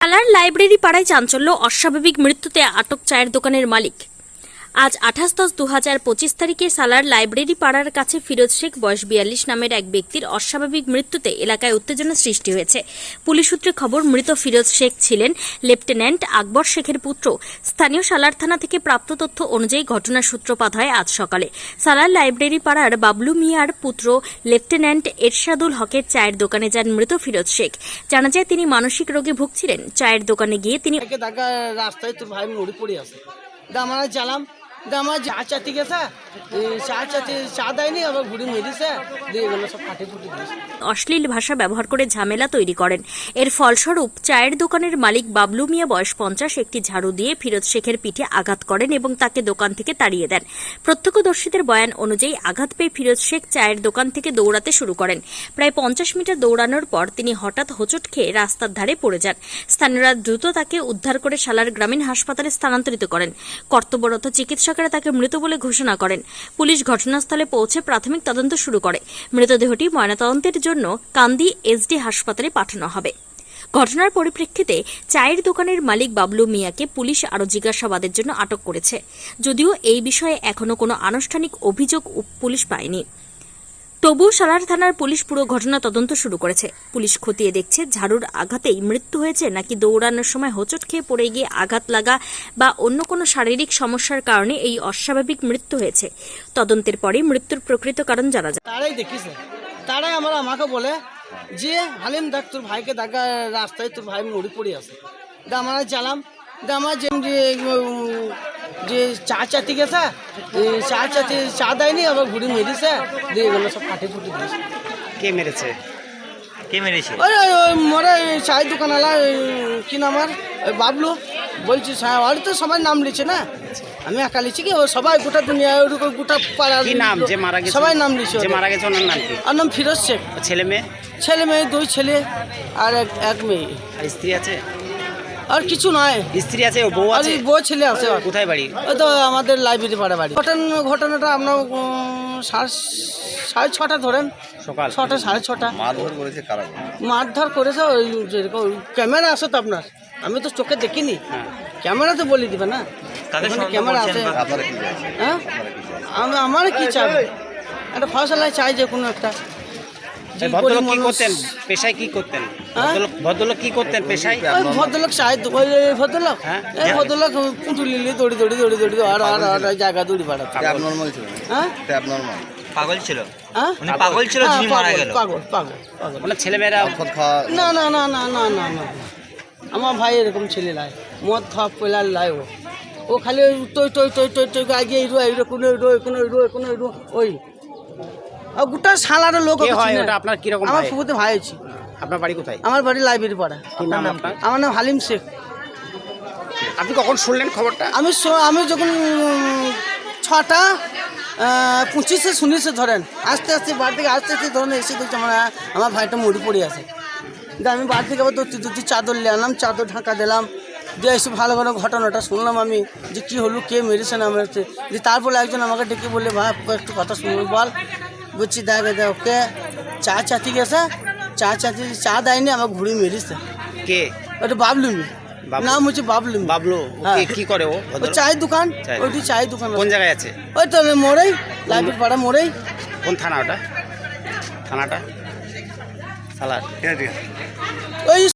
Colour library পাড়ায় চাঞ্চল্য অস্বাভাবিক মৃত্যুতে আটক চায়ের দোকানের মালিক। আজ আঠাশ দশ দু হাজার পঁচিশ তারিখে সালার লাইব্রেরি পাড়ার কাছে ফিরোজ শেখ, বয়স বিয়াল্লিশ, নামের এক ব্যক্তির অস্বাভাবিক মৃত্যুতে এলাকায় উত্তেজনা সৃষ্টি হয়েছে। পুলিশ সূত্রে খবর, মৃত ফিরোজ শেখ ছিলেন লেফটেন্যান্ট আকবর শেখের পুত্র। স্থানীয় সালার থানা থেকে প্রাপ্ত তথ্য অনুযায়ী ঘটনার সূত্রপাত হয় আজ সকালে। সালার লাইব্রেরি পাড়ার বাবলু মিয়ার পুত্র লেফটেন্যান্ট এরশাদুল হকের চায়ের দোকানে যান মৃত ফিরোজ শেখ। জানা যায়, তিনি মানসিক রোগে ভুগছিলেন। চায়ের দোকানে গিয়ে তিনি রাস্তায় তোর ভাই মরে পড়ে আছে। আমরা দা আমার যা চাতি গেছে অশ্লীল ভাষা ব্যবহার করে ঝামেলা তৈরি করেন। এর ফলস্বরূপ, চায়ের দোকানের মালিক বাবলু মিয়া বয়স পঞ্চাশ, একটি ঝাড়ু দিয়ে ফিরোজ শেখের পিঠে আঘাত করেন এবং তাকে দোকান থেকে তাড়িয়ে দেন। প্রত্যক্ষদর্শীদের বয়ান অনুযায়ী আঘাত পেয়ে ফিরোজ শেখ চায়ের দোকান থেকে দৌড়াতে শুরু করেন। প্রায় পঞ্চাশ মিটার দৌড়ানোর পর তিনি হঠাৎ হোঁচট খেয়ে রাস্তার ধারে পড়ে যান। স্থানীয়রা দ্রুত তাকে উদ্ধার করে সালার গ্রামীণ হাসপাতালে স্থানান্তরিত করেন। কর্তব্যরত চিকিৎসকেরা তাকে মৃত বলে ঘোষণা করেন। পুলিশ ঘটনাস্থলে পৌঁছে প্রাথমিক তদন্ত শুরু করে। মৃতদেহটি ময়নাতদন্তের জন্য কান্দি এসডি হাসপাতালে পাঠানো হবে। ঘটনার পরিপ্রেক্ষিতে চায়ের দোকানের মালিক বাবলু মিয়াকে পুলিশ আরও জিজ্ঞাসাবাদের জন্য আটক করেছে। যদিও এই বিষয়ে এখনও কোনো আনুষ্ঠানিক অভিযোগ পুলিশ পায়নি। তবুও সালার থানার পুলিশ পুরো ঘটনা তদন্ত শুরু করেছে। পুলিশ খতিয়ে দেখছে ঝাড়ুর আঘাতেই মৃত্যু হয়েছে নাকি দৌড়ানোর সময় হোঁচট খেয়ে পড়ে গিয়ে আঘাত লাগা বা অন্য কোনো শারীরিক সমস্যার কারণে এই অস্বাভাবিক মৃত্যু হয়েছে। তদন্তের পরে মৃত্যুর প্রকৃত কারণ জানা যায়। তারাই দেখিছে তারাই আমার আমাকে বলে যে, হালিম, দেখ, তোর ভাইকে দেখা, রাস্তায় তোর ভাই মরে পড়ে আছে। আমরা যে যে, চা চাতি গেছে চা চাতি চা দেয়নি আবার ঘুরে মেরিছে দিয়ে এগুলো সব ফাটে ফুটে দিয়েছে। কে মেরেছে? কে মেরেছে? ওই ওই ওই মরে চায়ের দোকানওয়ালা কি নাম আর? ওই বাবলু। বলছি সাহেব আর তো সবাই নাম লিখছে না? আমি একা লিখছি কি? ও সবাই গোটা দুনিয়া ওরকম গোটা পাড়া কি নাম? যে মারা গেছে? সবাই নাম লিখছে যে মারা গেছে ওনার নাম কি? আর নাম ফিরোজ শেখ। ছেলে মেয়ে? ছেলে মেয়ে দুই ছেলে আর এক এক মেয়ে। আর স্ত্রী আছে? আর কিছু নয়। স্ত্রী আছে বউ আছে? বউ ছেলে আছে। কোথায় বাড়ি? ওই তো আমাদের লাইব্রেরি পাড়া বাড়ি। ঘটনা ঘটনাটা আপনার সাড়ে ছটা ধরেন। সকাল। ছটা সাড়ে ছটা। মারধর করেছে কারা? মারধর করেছে ওই যেরকম ক্যামেরা আছে তো আপনার। আমি তো চোখে দেখিনি। ক্যামেরা তো বলে দিবে না। ক্যামেরা আছে। হ্যাঁ? আমি আমার কি চাই? একটা ফসলায় চাই যে কোনো একটা। ভদ্রলোক কি করতেন? পেশায় কি করতেন? হ্যাঁ? ভদ্রলোক ভদ্রলোক কি করতেন পেশায়? ওই ভদ্রলোক ওই ওই ভদ্রলোক? হ্যাঁ? এই ভদ্রলোক পুঁটুলি নিয়ে দৌড়ি দৌড়ি দৌড়ি দৌড়ি আর আর আর জায়গা দৌড়ি বাড়াচ্ছে ট্যাব নর্মাল ছিল হ্যাঁ? ট্যাব নর্মাল পাগল ছিল? হ্যাঁ? উনি পাগল ছিল হ্যাঁ, যিনি মারা গেল। পাগল পাগল পাগল। ছেলেমেয়েরা না না না না না না না। আমার ভাই এরকম ছেলে লাই। মদ খাওয়া পেলার লাই ও। ও খালি ওই টই টই টই টই টই আগে এই রো এই রো কোনো রো কোনো রো কোনো রো ওই। গোটা সালার লোক হয়। ওটা? আপনার কীরকম আমার ফুফুতে ভাই আছি আপনার বাড়ি কোথায়? আমার বাড়ি লাইব্রেরি পাড়া। নাম আপনার আমার নাম হালিম শেখ। আপনি কখন শুনলেন খবরটা? আমি আমি যখন ছটা পঁচিশে শুনেছে ধরেন। আস্তে আস্তে বাড়ি থেকে আস্তে আস্তে ধরেন এসে দেখছি আমার আমার ভাইটা মরি পড়ে আছে। আমি বাড়ি থেকে আবার দু দুটি চাদর নিয়ে আনলাম চাদর ঢাকা দিলাম। দিয়ে এসে ভালো ভালো ঘটনাটা শুনলাম আমি যে কী হলো কে মেরেছে না মেরেছে। যে তারপরে একজন আমাকে ডেকে বললে ভাই একটু কথা শুনবি বল। বলছি দেখে দেখ ওকে চা চাতি গেছে চা চাতি চা দেয়নি আমার ঘুড়ি মেরেছে। কে? ওটা বাবলুমি। বাবলু। নাম হচ্ছে বাবলু বাবলু? হ্যাঁ। কি করে ও? চায়ের দোকান? ওইটি চায়ের দোকান কোন জায়গায় আছে? ওই তো মোড়েই লাইব্রেরি পাড়া মোড়েই। কোন থানা ওটা? থানাটা? সালার। ওই